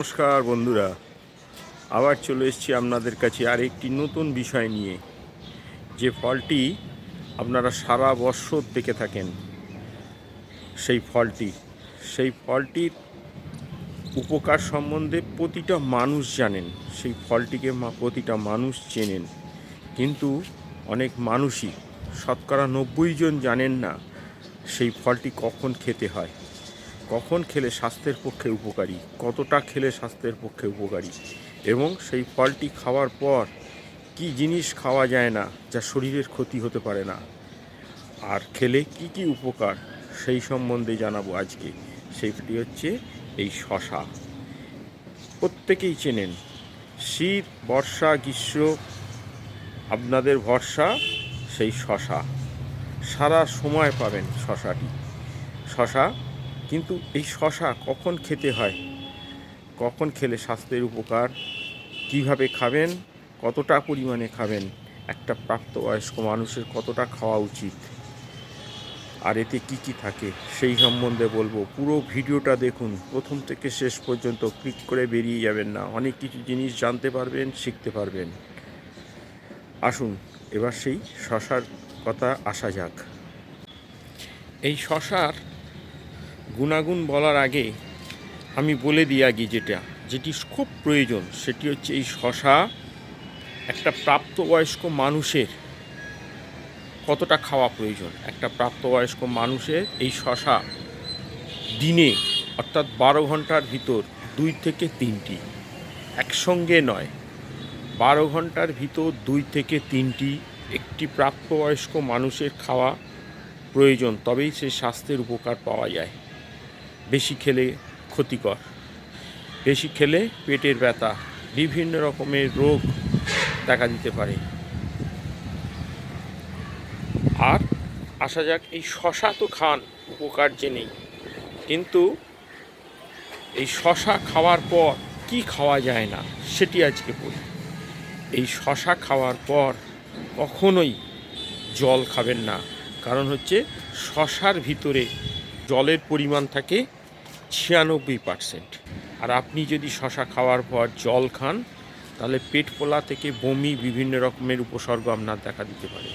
নমস্কার বন্ধুরা, আবার চলে এসেছি আপনাদের কাছে আর একটি নতুন বিষয় নিয়ে, যে ফলটি আপনারা সারা বৎসর দেখে থাকেন, সেই ফলটি। সেই ফলটির উপকার সম্বন্ধে প্রতিটা মানুষ জানেন, সেই ফলটিকে প্রতিটা মানুষ চেনেন। কিন্তু অনেক মানুষই, শতকরা নব্বই জন জানেন না, সেই ফলটি কখন খেতে হয়। কখন খেলে স্বাস্থ্যের পক্ষে উপকারী, কতটা খেলে স্বাস্থ্যের পক্ষে উপকারী এবং সেই ফলটি খাওয়ার পর কি জিনিস খাওয়া যায় না যা শরীরের ক্ষতি হতে পারে না? আর খেলে কি কি উপকার? সেই সম্বন্ধে জানাব আজকে। সেইটি হচ্ছে এই শশা। প্রত্যেকেই চেনেন, শীত, বর্ষা, গ্রীষ্ম, আপনাদের ভরসা সেই শশা। সারা সময় পাবেন শশাটি। শশা কিন্তু এই শশা কখন খেতে হয়? কখন খেলে স্বাস্থ্যের উপকার? কীভাবে খাবেন? কতটা পরিমাণে খাবেন? একটা প্রাপ্তবয়স্ক মানুষের কতটা খাওয়া উচিত? আর এতে কি কি থাকে? সেই সম্বন্ধে বলব, পুরো ভিডিওটা দেখুন। প্রথম থেকে শেষ পর্যন্ত ক্লিক করে বেরিয়ে যাবেন না। অনেক কিছু জিনিস জানতে পারবেন, শিখতে পারবেন। আসুন, এবার সেই শশার কথা আসা যাক। এই শশার গুণাগুণ বলার আগে আমি বলে দিই আগে যেটা, যেটি খুব প্রয়োজন, সেটি হচ্ছে এই শশা একটা প্রাপ্তবয়স্ক মানুষের কতটা খাওয়া প্রয়োজন? একটা প্রাপ্তবয়স্ক মানুষের এই শশা দিনে, অর্থাৎ বারো ঘণ্টার ভিতর দুই থেকে তিনটি, একসঙ্গে নয়, বারো ঘণ্টার ভিতর দুই থেকে তিনটি একটি প্রাপ্তবয়স্ক মানুষের খাওয়া প্রয়োজন, তবেই সে স্বাস্থ্যের উপকার পাওয়া যায়। বেশি খেলে ক্ষতিকর। বেশি খেলে পেটের ব্যথা, বিভিন্ন রকমের রোগ দেখা দিতে পারে। আর আসা যাক, এই শশা তো খান, উপকার জেনেই। কিন্তু এই শশা খাওয়ার পর কি খাওয়া যায় না, সেটি আজকে বলি। এই শশা খাওয়ার পর কখনোই জল খাবেন না। কারণ হচ্ছে শশার ভিতরে জলের পরিমাণ থাকে ছিয়ানব্বই পার্সেন্ট আর আপনি যদি শশা খাওয়ার পর জল খান, তাহলে পেট ফোলা থেকে বমি বিভিন্ন রকমের উপসর্গ আপনার দেখা দিতে পারে।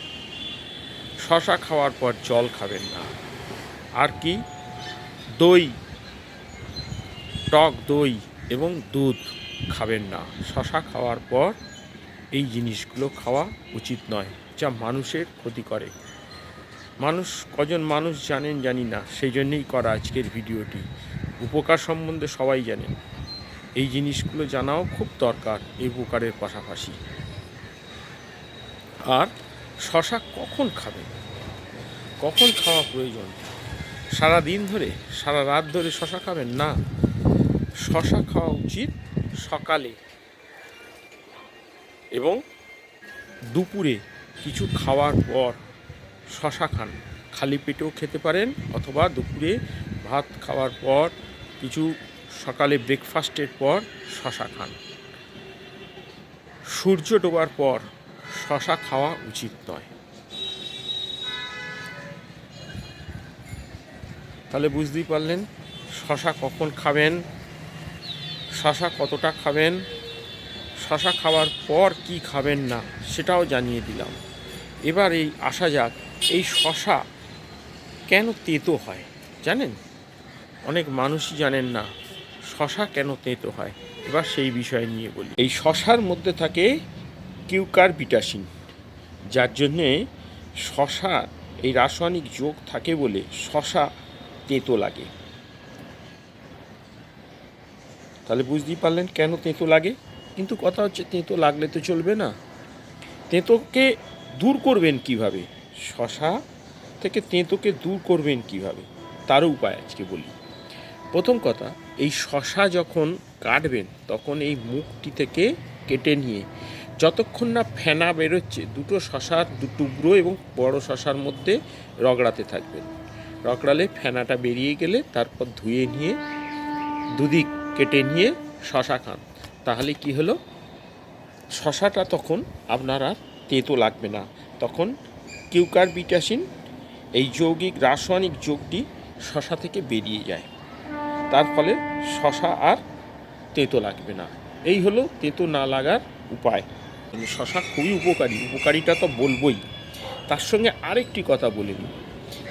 শশা খাওয়ার পর জল খাবেন না। আর কি? দই। টক দই এবং দুধ খাবেন না। শশা খাওয়ার পর এই জিনিসগুলো খাওয়া উচিত নয়, যা মানুষের ক্ষতি করে। মানুষ, কজন মানুষ জানেন জানি না, সেই জন্যেই করা আজকের ভিডিওটি। উপকার সম্বন্ধে সবাই জানেন। এই জিনিসগুলো জানাও খুব দরকার এই উপকারের পাশাপাশি। আর শশা কখন খাবেন কখন খাওয়া প্রয়োজন? সারা দিন ধরে, সারা রাত ধরে শশা খাবেন না? শশা খাওয়া উচিত সকালে। এবং দুপুরে কিছু খাওয়ার পর শশা খান। খালি পেটেও খেতে পারেন অথবা দুপুরে ভাত খাওয়ার পর, কিছু সকালে ব্রেকফাস্টের পর শশা খান। সূর্য ডোবার পর শশা খাওয়া উচিত নয়। তাহলে বুঝতেই পারলেন, শশা কখন খাবেন, শশা কতটা খাবেন, শশা খাওয়ার পর কি খাবেন না, সেটাও জানিয়ে দিলাম। এবার এই আসা যাক, এই শশা কেন তেতো হয়, জানেন? অনেক মানুষই জানেন না শশা কেন তেঁতো হয়। এবার সেই বিষয় নিয়ে বলি। এই শশার মধ্যে থাকে কিউকার বিটাসিন যার জন্যে শশা এই রাসায়নিক যোগ থাকে বলে শশা তেঁতো লাগে। তাহলে বুঝতেই পারলেন কেন তেঁতো লাগে? কিন্তু কথা হচ্ছে তেঁতো লাগলে তো চলবে না। তেঁতোকে দূর করবেন কীভাবে? শশা থেকে তেঁতোকে দূর করবেন কীভাবে? তারও উপায় আজকে বলি। প্রথম কথা, এই শশা যখন কাটবেন, তখন এই মুখটি থেকে কেটে নিয়ে, যতক্ষণ না ফেনা বেরোচ্ছে, দুটো শশার দু টুকরো এবং বড় শশার মধ্যে রগড়াতে থাকবেন। রগড়ালে ফেনাটা বেরিয়ে গেলে তারপর ধুয়ে নিয়ে, দুদিক কেটে নিয়ে শশা খান। তাহলে কি হলো? শশাটা তখন আপনার আর তেতো লাগবে না। তখন কিউকার বিটাসিন এই যৌগিক, রাসায়নিক যোগটি শশা থেকে বেরিয়ে যায়। তার ফলে শশা আর তেঁতো লাগবে না। এই হলো তেঁতো না লাগার উপায়। শশা খুবই উপকারী, উপকারিতা তো বলবই। তার সঙ্গে আরেকটি কথা বলে নিই,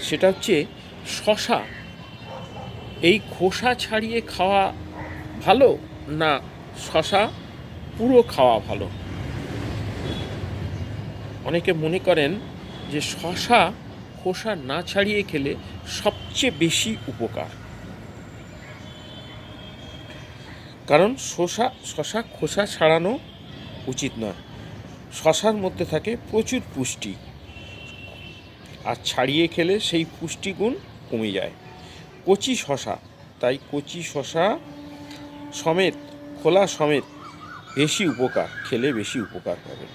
সেটা হচ্ছে শশা এই খোসা ছাড়িয়ে খাওয়া ভালো না শশা পুরো খাওয়া ভালো? অনেকে মনে করেন যে শশা খোসা না ছাড়িয়ে খেলে সবচেয়ে বেশি উপকার। কারণ শসা শশা খোসা ছাড়ানো উচিত নয়। শশার মধ্যে থাকে প্রচুর পুষ্টি। আর ছাড়িয়ে খেলে সেই পুষ্টিগুণ কমে যায়। কচি শশা, তাই কচি শশা সমেত, খোলা সমেত বেশি উপকার, খেলে বেশি উপকার পাবেন।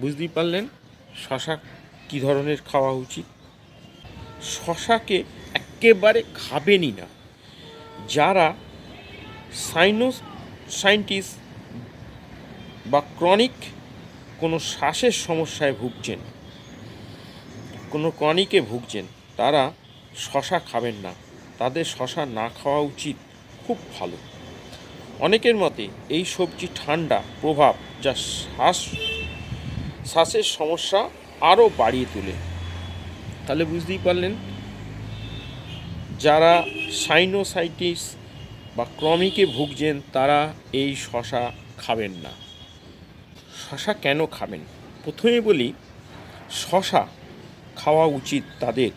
বুঝতেই পারলেন শশা কী ধরনের খাওয়া উচিত? শশাকে একেবারে খাবেনই না। যারা সাইনোস সাইন্টিস্ট বা ক্রনিক কোনো শ্বাসের সমস্যায় ভুগছেন। কোনো ক্রনিকে ভুগছেন, তারা শশা খাবেন না। তাদের শশা না খাওয়া উচিত, খুব ভালো। অনেকের মতে এই সবজি ঠান্ডা প্রভাব যা শ্বাস, শ্বাসের সমস্যা আরও বাড়িয়ে তোলে। তাহলে বুঝতেই পারলেন, যারা সাইনোসাইটিস বা ক্রমিকে ভুগছেন, তারা এই শশা খাবেন না। শশা কেন খাবেন? প্রথমে বলি, শশা খাওয়া উচিত তাদের,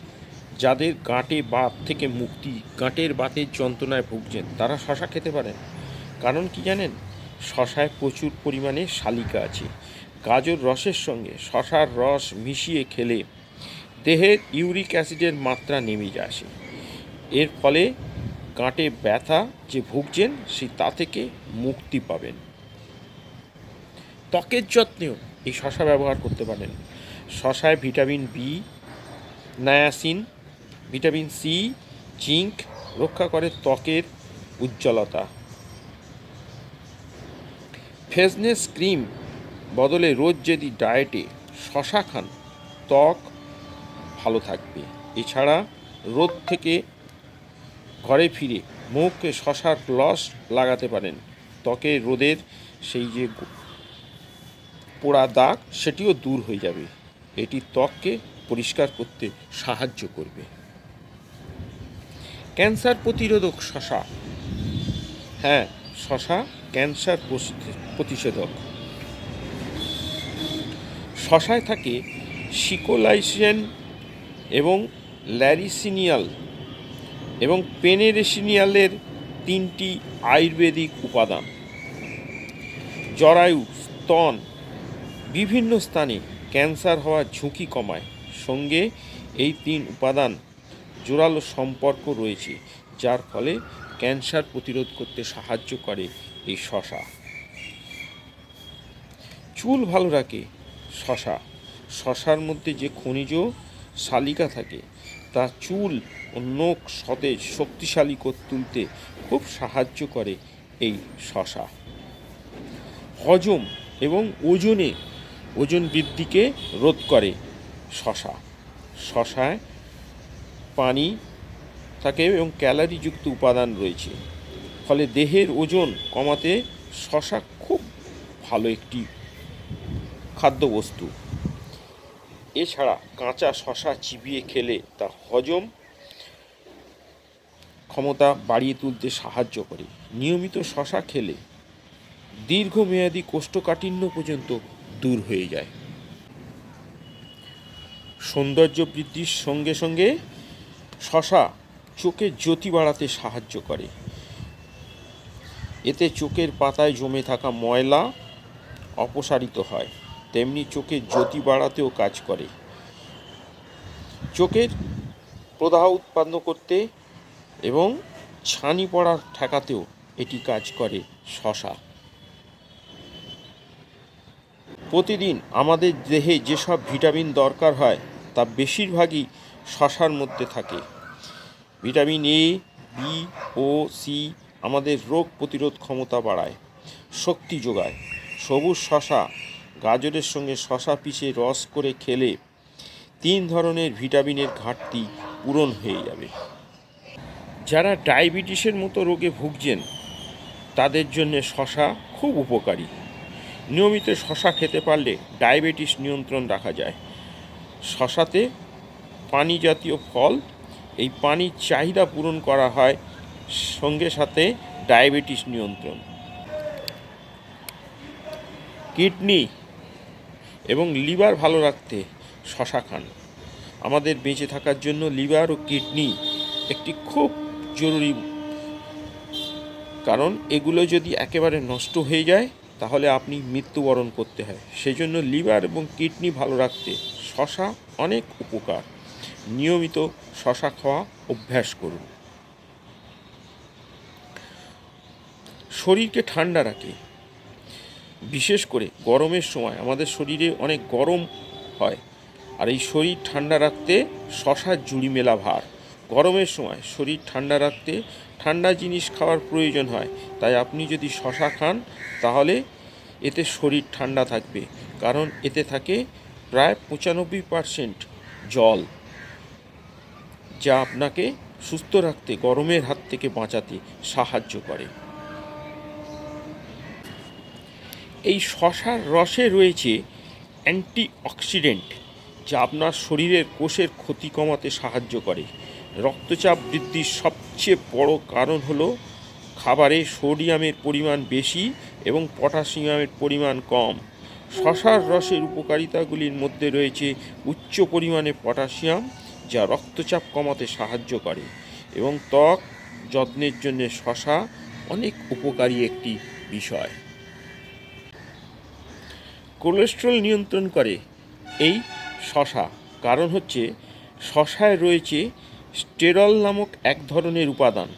যাদের গাঁটে বাত থেকে মুক্তি, গাঁটের বাতের যন্ত্রণায় ভুগছেন। তারা শশা খেতে পারেন। কারণ কি জানেন? শশায় প্রচুর পরিমাণে শালিকা আছে। গাজর রসের সঙ্গে শশার রস মিশিয়ে খেলে দেহের ইউরিক অ্যাসিডের মাত্রা নেমে আসে। এর ফলে গাঁটে ব্যথা যে ভুগছেন, সে তা থেকে মুক্তি পাবেন। ত্বকের যত্নেও এই শশা ব্যবহার করতে পারেন। শশায় vitamin B niacin, vitamin C zinc রক্ষা করে ত্বকের উজ্জ্বলতা। ফেসনেস ক্রিম বদলে রোজ যদি ডায়েটে শশা খান, ত্বক ভালো থাকবে। এছাড়া রোদ থেকে ঘরে ফিরে মুখে শশার লস লাগাতে পারেন। ত্বকে রোদের সেই যে পোড়া দাগ, সেটিও দূর হয়ে যাবে। এটি ত্বককে পরিষ্কার করতে সাহায্য করবে। ক্যান্সার প্রতিরোধক শশা। হ্যাঁ শশা ক্যান্সার প্রতিষেধক। শশায় থাকে সিকোলাইসেন এবং ল্যারিসিনিয়াল এবং পেনেরেসিনিয়ালের তিনটি আয়ুর্বেদিক উপাদান। জরায়ু, স্তন বিভিন্ন স্থানে ক্যান্সার হওয়ার ঝুঁকি কমায়। সঙ্গে এই তিন উপাদান জোরালো সম্পর্ক রয়েছে, যার ফলে ক্যান্সার প্রতিরোধ করতে সাহায্য করে এই শশা। চুল ভালো রাখে শশা। শশার মধ্যে যে খনিজ শালিকা থাকে তা চুল নখ সতেজ, শক্তিশালী করে তুলতে খুব সাহায্য করে এই শশা। হজম এবং ওজনে, ওজন বৃদ্ধিকে রোধ করে শশা। শশায় পানি থাকে এবং ক্যালারিযুক্ত উপাদান রয়েছে। ফলে দেহের ওজন কমাতে শশা খুব ভালো একটি খাদ্যবস্তু। এছাড়া কাঁচা শশা চিবিয়ে খেলে তা হজম ক্ষমতা বাড়িয়ে তুলতে সাহায্য করে। নিয়মিত শশা খেলে দীর্ঘমেয়াদী কোষ্ঠকাঠিন্য পর্যন্ত দূর হয়ে যায়। সৌন্দর্য বৃদ্ধির সঙ্গে সঙ্গে শশা চোখের জ্যোতি বাড়াতে সাহায্য করে। এতে চোখের পাতায় জমে থাকা ময়লা অপসারিত হয়, তেমনি চোখের জ্যোতি বাড়াতেও কাজ করে। চোখের প্রদাহ উৎপন্ন করতে এবং ছানি পড়া ঠেকাতেও এটি কাজ করে শশা। প্রতিদিন আমাদের দেহে যেসব ভিটামিন দরকার হয়, তা বেশিরভাগই শশার মধ্যে থাকে। ভিটামিন এ, বি ও সি আমাদের রোগ প্রতিরোধ ক্ষমতা বাড়ায়, শক্তি যোগায়। সবুজ শশা গাজরের সঙ্গে শশা পিষে রস করে খেলে তিন ধরনের ভিটামিনের ঘাটতি পূরণ হয়ে যাবে। যারা ডায়াবেটিসের মতো রোগে ভুগছেন, তাদের জন্য শশা খুব উপকারী। নিয়মিত শশা খেতে পারলে ডায়াবেটিস নিয়ন্ত্রণ রাখা যায়। শশাতে পানি জাতীয় ফল, এই পানির চাহিদা পূরণ করা হয় সঙ্গে সাথে ডায়াবেটিস নিয়ন্ত্রণ। কিডনি এবং লিভার ভালো রাখতে শশা খান। আমাদের বেঁচে থাকার জন্য লিভার ও কিডনি একটি খুব জরুরি। কারণ এগুলো যদি একেবারে নষ্ট হয়ে যায়, তাহলে আপনি মৃত্যুবরণ করতে হয়। সেই জন্য লিভার এবং কিডনি ভালো রাখতে শশা অনেক উপকার। নিয়মিত শশা খাওয়া অভ্যাস করুন। শরীরকে ঠান্ডা রাখে। বিশেষ করে গরমের সময় আমাদের শরীরে অনেক গরম হয়। আর এই শরীর ঠান্ডা রাখতে শশার জুড়ি মেলা ভার। গরমের সময় শরীর ঠান্ডা রাখতে ঠান্ডা জিনিস খাওয়ার প্রয়োজন হয়। তাই আপনি যদি শশা খান, তাহলে এতে শরীর ঠান্ডা থাকবে। কারণ এতে থাকে প্রায় পঁচানব্বই পারসেন্ট জল, যা আপনাকে সুস্থ রাখতে, গরমের হাত থেকে বাঁচাতে সাহায্য করে। এই শশার রসে রয়েছে অ্যান্টিঅক্সিডেন্ট, যা আপনার শরীরের কোষের ক্ষতি কমাতে সাহায্য করে। রক্তচাপ বৃদ্ধির সবচেয়ে বড় কারণ হলো খাবারে সোডিয়ামের পরিমাণ বেশি এবং পটাশিয়ামের পরিমাণ কম। শশার রসের উপকারিতাগুলির মধ্যে রয়েছে উচ্চ পরিমাণে পটাশিয়াম, যা রক্তচাপ কমাতে সাহায্য করে, এবং ত্বক যত্নের জন্য শশা অনেক উপকারী একটি বিষয়। কোলেস্ট্রল নিয়ন্ত্রণ করে এই শশা। কারণ হচ্ছে, শশায় রয়েছে স্টেরল নামক এক ধরনের উপাদান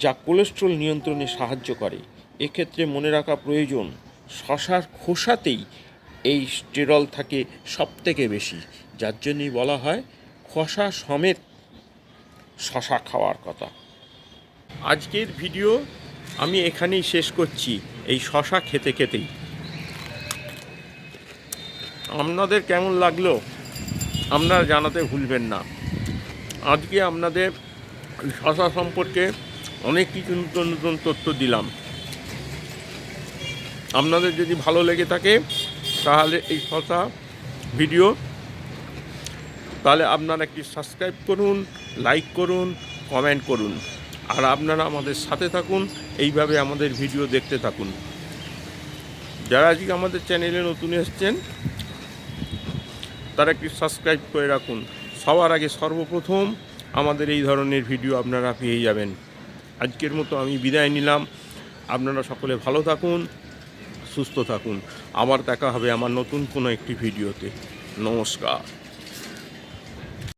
যা কোলেস্ট্রল নিয়ন্ত্রণে সাহায্য করে। এক্ষেত্রে মনে রাখা প্রয়োজন, শশার খোসাতেই এই স্টেরল থাকে সবথেকে বেশি, যার জন্যই বলা হয় খোসা সমেত শশা খাওয়ার কথা। আজকের ভিডিও আমি এখানেই শেষ করছি, এই শশা খেতে খেতেই। আপনাদের কেমন লাগল? আপনারা জানাতে ভুলবেন না। আজকে আপনাদের শশা সম্পর্কে অনেক কিছু নতুন নতুন তথ্য দিলাম। আপনাদের যদি ভালো লেগে থাকে, তাহলে এই শশা ভিডিও, তাহলে আপনারা একটি সাবস্ক্রাইব করুন লাইক করুন কমেন্ট করুন। আর আপনারা আমাদের সাথে থাকুন, এইভাবে আমাদের ভিডিও দেখতে থাকুন। যারা আজকে আমাদের চ্যানেলে নতুন এসছেন, তারা একটি সাবস্ক্রাইব করে রাখুন। সবার আগে সর্বপ্রথম আমাদের এই ধরনের ভিডিও আপনারা পেয়ে যাবেন। আজকের মতো আমি বিদায় নিলাম। আপনারা সকলে ভালো থাকুন, সুস্থ থাকুন। আবার দেখা হবে আমার নতুন কোনো একটি ভিডিওতে। নমস্কার।